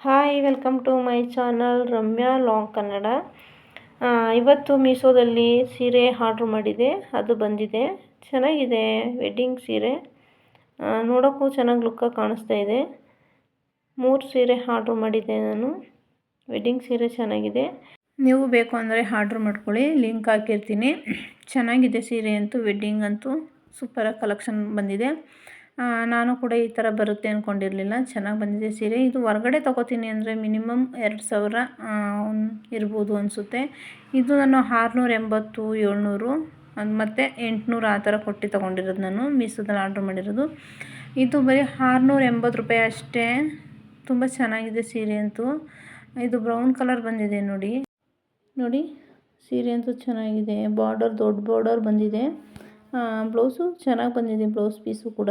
Hi welcome to my channel Ramya long Kannada ಇವತ್ತು ಮೀಶೋದಲ್ಲಿ ಸೀರೆ ಆರ್ಡ್ರ್ ಮಾಡಿದೆ, ಅದು ಬಂದಿದೆ, ಚೆನ್ನಾಗಿದೆ ವೆಡ್ಡಿಂಗ್ ಸೀರೆ. ನೋಡೋಕ್ಕೂ ಚೆನ್ನಾಗಿ ಲುಕ್ಕಾಗಿ ಕಾಣಿಸ್ತಾ ಇದೆ. ಮೂರು ಸೀರೆ ಆರ್ಡ್ರ್ ಮಾಡಿದ್ದೆ ನಾನು ವೆಡ್ಡಿಂಗ್ ಸೀರೆ ಚೆನ್ನಾಗಿದೆ. ನೀವು ಬೇಕು ಅಂದರೆ ಆರ್ಡ್ರ್ ಮಾಡ್ಕೊಳ್ಳಿ ಲಿಂಕ್ ಹಾಕಿರ್ತೀನಿ. ಚೆನ್ನಾಗಿದೆ ಸೀರೆ ಅಂತೂ ವೆಡ್ಡಿಂಗ್ ಅಂತೂ ಸೂಪರಾಗಿ ಕಲೆಕ್ಷನ್ ಬಂದಿದೆ. ನಾನು ಕೂಡ ಈ ಥರ ಬರುತ್ತೆ ಅಂದ್ಕೊಂಡಿರಲಿಲ್ಲ ಚೆನ್ನಾಗಿ ಬಂದಿದೆ ಸೀರೆ. ಇದು ಹೊರಗಡೆ ತೊಗೋತೀನಿ ಅಂದರೆ ಮಿನಿಮಮ್ ಎರಡು ಸಾವಿರ ಇರ್ಬೋದು ಅನಿಸುತ್ತೆ. ಇದು ನಾನು ಆರುನೂರ ಎಂಬತ್ತು, ಏಳ್ನೂರು ಮತ್ತು ಎಂಟುನೂರು ಆ ಥರ ಕೊಟ್ಟು ತೊಗೊಂಡಿರೋದು ನಾನು, ಮೀಸೋದಲ್ಲಿ ಆರ್ಡ್ರ್ ಮಾಡಿರೋದು. ಇದು ಬರೀ ಆರುನೂರ ಎಂಬತ್ತು ರೂಪಾಯಿ ಅಷ್ಟೇ. ತುಂಬ ಚೆನ್ನಾಗಿದೆ ಸೀರೆ ಅಂತೂ. ಇದು ಬ್ರೌನ್ ಕಲರ್ ಬಂದಿದೆ ನೋಡಿ. ನೋಡಿ, ಸೀರೆ ಅಂತೂ ಚೆನ್ನಾಗಿದೆ. ಬಾರ್ಡರ್, ದೊಡ್ಡ ಬಾರ್ಡರ್ ಬಂದಿದೆ. ಬ್ಲೌಸು ಚೆನ್ನಾಗಿ ಬಂದಿದೆ, ಬ್ಲೌಸ್ ಪೀಸು ಕೂಡ.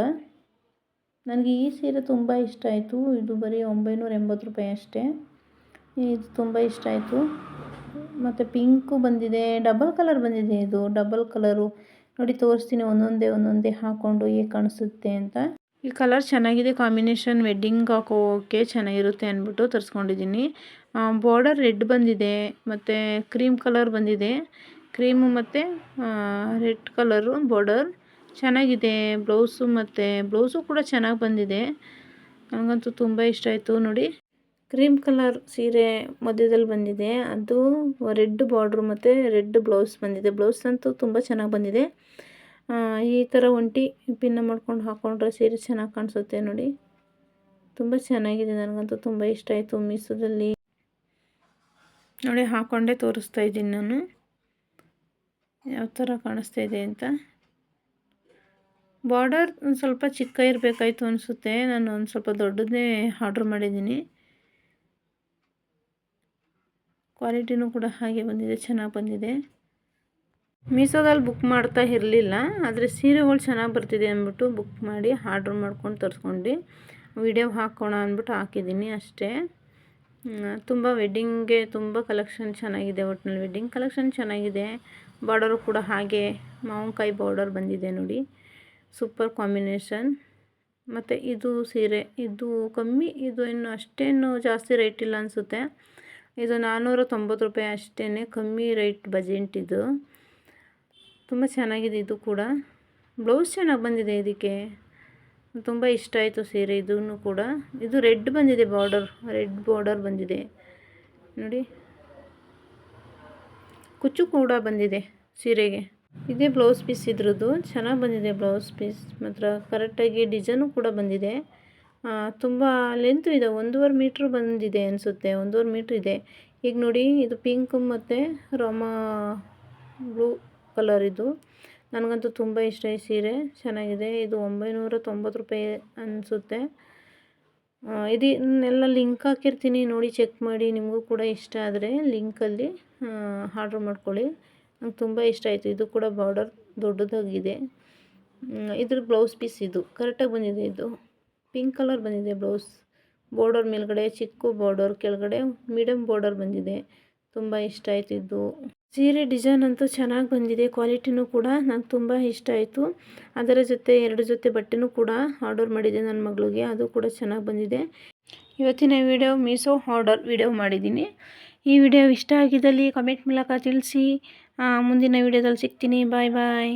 ನನಗೆ ಈ ಸೀರೆ ತುಂಬ ಇಷ್ಟ ಆಯಿತು. ಇದು ಬರೀ ಒಂಬೈನೂರ ಎಂಬತ್ತು ರೂಪಾಯಿ ಅಷ್ಟೇ. ಇದು ತುಂಬ ಇಷ್ಟ ಆಯಿತು. ಮತ್ತು ಪಿಂಕು ಬಂದಿದೆ, ಡಬಲ್ ಕಲರ್ ಬಂದಿದೆ ಇದು. Double colour. ನೋಡಿ, ತೋರಿಸ್ತೀನಿ, ಒಂದೊಂದೇ ಒಂದೊಂದೇ ಹಾಕ್ಕೊಂಡು ಹೇಗೆ ಕಾಣಿಸುತ್ತೆ ಅಂತ. ಈ ಕಲರ್ ಚೆನ್ನಾಗಿದೆ, ಕಾಂಬಿನೇಷನ್ ವೆಡ್ಡಿಂಗ್ ಹಾಕೋಕ್ಕೆ ಚೆನ್ನಾಗಿರುತ್ತೆ ಅಂದ್ಬಿಟ್ಟು ತರಿಸ್ಕೊಂಡಿದ್ದೀನಿ. ಬಾರ್ಡರ್ ರೆಡ್ ಬಂದಿದೆ, ಮತ್ತು ಕ್ರೀಮ್ ಕಲರ್ ಬಂದಿದೆ. ಕ್ರೀಮು ಮತ್ತು ರೆಡ್ ಕಲರು ಬಾರ್ಡರ್ ಚೆನ್ನಾಗಿದೆ, ಬ್ಲೌಸು ಮತ್ತು ಬ್ಲೌಸು ಕೂಡ ಚೆನ್ನಾಗಿ ಬಂದಿದೆ. ನನಗಂತೂ ತುಂಬ ಇಷ್ಟ ಆಯಿತು ನೋಡಿ. ಕ್ರೀಮ್ ಕಲರ್ ಸೀರೆ ಮಧ್ಯದಲ್ಲಿ ಬಂದಿದೆ. ಅದು ರೆಡ್ ಬಾರ್ಡ್ರು ಮತ್ತು ರೆಡ್ ಬ್ಲೌಸ್ ಬಂದಿದೆ. ಬ್ಲೌಸ್ ಅಂತೂ ತುಂಬ ಚೆನ್ನಾಗಿ ಬಂದಿದೆ. ಈ ಥರ ಒಂಟಿ ಪಿನ್ನ ಮಾಡ್ಕೊಂಡು ಹಾಕ್ಕೊಂಡ್ರೆ ಸೀರೆ ಚೆನ್ನಾಗಿ ಕಾಣಿಸುತ್ತೆ ನೋಡಿ. ತುಂಬ ಚೆನ್ನಾಗಿದೆ ನನಗಂತೂ ತುಂಬ ಇಷ್ಟ ಆಯಿತು ಮೀಸೋದಲ್ಲಿ. ನೋಡಿ ಹಾಕ್ಕೊಂಡೇ ತೋರಿಸ್ತಾ ಇದ್ದೀನಿ ನಾನು. ಯಾವ ಥರ ಕಾಣಿಸ್ತಾ ಇದೆ ಅಂತ. ಬಾರ್ಡರ್ ಒಂದು ಸ್ವಲ್ಪ ಚಿಕ್ಕ ಇರಬೇಕಾಯ್ತು ಅನಿಸುತ್ತೆ. ನಾನು ಒಂದು ಸ್ವಲ್ಪ ದೊಡ್ಡದೇ ಆರ್ಡ್ರ್ ಮಾಡಿದ್ದೀನಿ. ಕ್ವಾಲಿಟಿನೂ ಕೂಡ ಹಾಗೆ ಬಂದಿದೆ, ಚೆನ್ನಾಗಿ ಬಂದಿದೆ. ಮೀಸೋದಲ್ಲಿ ಬುಕ್ ಮಾಡ್ತಾ ಇರಲಿಲ್ಲ, ಆದರೆ ಸೀರೆಗಳು ಚೆನ್ನಾಗಿ ಬರ್ತಿದೆ ಅಂದ್ಬಿಟ್ಟು ಬುಕ್ ಮಾಡಿ ಆರ್ಡ್ರ್ ಮಾಡ್ಕೊಂಡು ತರಿಸ್ಕೊಂಡು ವಿಡಿಯೋ ಹಾಕೋಣ ಅಂದ್ಬಿಟ್ಟು ಹಾಕಿದ್ದೀನಿ ಅಷ್ಟೇ. ತುಂಬ ವೆಡ್ಡಿಂಗ್ಗೆ ತುಂಬ ಕಲೆಕ್ಷನ್ ಚೆನ್ನಾಗಿದೆ ಒಟ್ಟಿನಲ್ಲಿ ವೆಡ್ಡಿಂಗ್. ಕಲೆಕ್ಷನ್ ಚೆನ್ನಾಗಿದೆ. ಬಾರ್ಡರು ಕೂಡ ಹಾಗೆ ಮಾವಿನಕಾಯಿ ಬಾರ್ಡರ್ ಬಂದಿದೆ ನೋಡಿ. Super combination. ಮತ್ತು ಇದು ಸೀರೆ, ಇದು ಕಮ್ಮಿ, ಇದು ಇನ್ನು ಅಷ್ಟೇನು ಜಾಸ್ತಿ ರೇಟ್ ಇಲ್ಲ ಅನಿಸುತ್ತೆ. ಇದು ನಾನ್ನೂರ ತೊಂಬತ್ತು ರೂಪಾಯಿ ಅಷ್ಟೇ ಕಮ್ಮಿ ರೇಟ್ ಬಜೆಟ್ ಇದು. ತುಂಬ ಚೆನ್ನಾಗಿದೆ ಇದು ಕೂಡ. ಬ್ಲೌಸ್ ಚೆನ್ನಾಗಿ ಬಂದಿದೆ ಇದಕ್ಕೆ. ತುಂಬ ಇಷ್ಟ ಆಯಿತು ಸೀರೆ ಇದೂ ಕೂಡ. ಇದು ರೆಡ್ ಬಂದಿದೆ ಬಾರ್ಡರ್ ರೆಡ್ ಬಾರ್ಡರ್ ಬಂದಿದೆ. ನೋಡಿ. ಕುಚ್ಚು ಕೂಡ ಬಂದಿದೆ ಸೀರೆಗೆ. ಇದೇ ಬ್ಲೌಸ್ ಪೀಸ್ ಇದ್ರದ್ದು, ಚೆನ್ನಾಗಿ ಬಂದಿದೆ ಬ್ಲೌಸ್ ಪೀಸ್. ಮಾತ್ರ ಕರೆಕ್ಟಾಗಿ ಡಿಸೈನು ಕೂಡ ಬಂದಿದೆ. ತುಂಬ ಲೆಂತು ಇದೆ, ಒಂದೂವರೆ ಮೀಟ್ರ್ ಬಂದಿದೆ ಅನಿಸುತ್ತೆ, ಒಂದೂವರೆ ಮೀಟ್ರ್ ಇದೆ. ಈಗ ನೋಡಿ, ಇದು ಪಿಂಕ್ ಮತ್ತು ರಾಮ ಬ್ಲೂ ಕಲರ್ ಇದು. ನನಗಂತೂ ತುಂಬ ಇಷ್ಟ ಈ ಸೀರೆ, ಚೆನ್ನಾಗಿದೆ. ಇದು ಒಂಬೈನೂರ ತೊಂಬತ್ತು ರೂಪಾಯಿ ಅನಿಸುತ್ತೆ. ಇದನ್ನೆಲ್ಲ ಲಿಂಕ್ ಹಾಕಿರ್ತೀನಿ ನೋಡಿ ಚೆಕ್ ಮಾಡಿ, ನಿಮಗೂ ಕೂಡ ಇಷ್ಟ ಆದರೆ ಲಿಂಕಲ್ಲಿ ಆರ್ಡ್ರ್ ಮಾಡ್ಕೊಳ್ಳಿ. ನಂಗೆ ತುಂಬ ಇಷ್ಟ ಆಯಿತು. ಇದು ಕೂಡ ಬಾರ್ಡರ್ ದೊಡ್ಡದಾಗಿದೆ. ಇದ್ರ ಬ್ಲೌಸ್ ಪೀಸ್ ಇದು. ಕರೆಕ್ಟಾಗಿ ಬಂದಿದೆ ಇದು. ಪಿಂಕ್ ಕಲರ್ ಬಂದಿದೆ ಬ್ಲೌಸ್ ಬಾರ್ಡರ್ ಮೇಲ್ಗಡೆ ಚಿಕ್ಕ ಬಾರ್ಡರ್ ಕೆಳಗಡೆ ಮೀಡಿಯಮ್ ಬಾರ್ಡರ್ ಬಂದಿದೆ. ತುಂಬ ಇಷ್ಟ ಆಯಿತು ಇದು. ಸೀರೆ ಡಿಸೈನ್ ಅಂತೂ ಚೆನ್ನಾಗಿ ಬಂದಿದೆ. ಕ್ವಾಲಿಟಿನೂ ಕೂಡ ನಂಗೆ ತುಂಬ ಇಷ್ಟ ಆಯಿತು. ಅದರ ಜೊತೆ ಎರಡು ಜೊತೆ ಬಟ್ಟೆನೂ ಕೂಡ ಆರ್ಡರ್ ಮಾಡಿದ್ದೆ ನನ್ನ ಮಗಳಿಗೆ. ಅದು ಕೂಡ ಚೆನ್ನಾಗಿ ಬಂದಿದೆ. ಇವತ್ತಿನ ವಿಡಿಯೋ ಮೀಸೋ ಆರ್ಡರ್ ವಿಡಿಯೋ ಮಾಡಿದ್ದೀನಿ. ಈ ವಿಡಿಯೋ ಇಷ್ಟ ಆಗಿದ್ದಲ್ಲಿ ಕಮೆಂಟ್ ಮೂಲಕ ತಿಳಿಸಿ. ಮುಂದಿನ ವಿಡಿಯೋದಲ್ಲಿ ಸಿಗ್ತೀನಿ. ಬಾಯ್ ಬಾಯ್.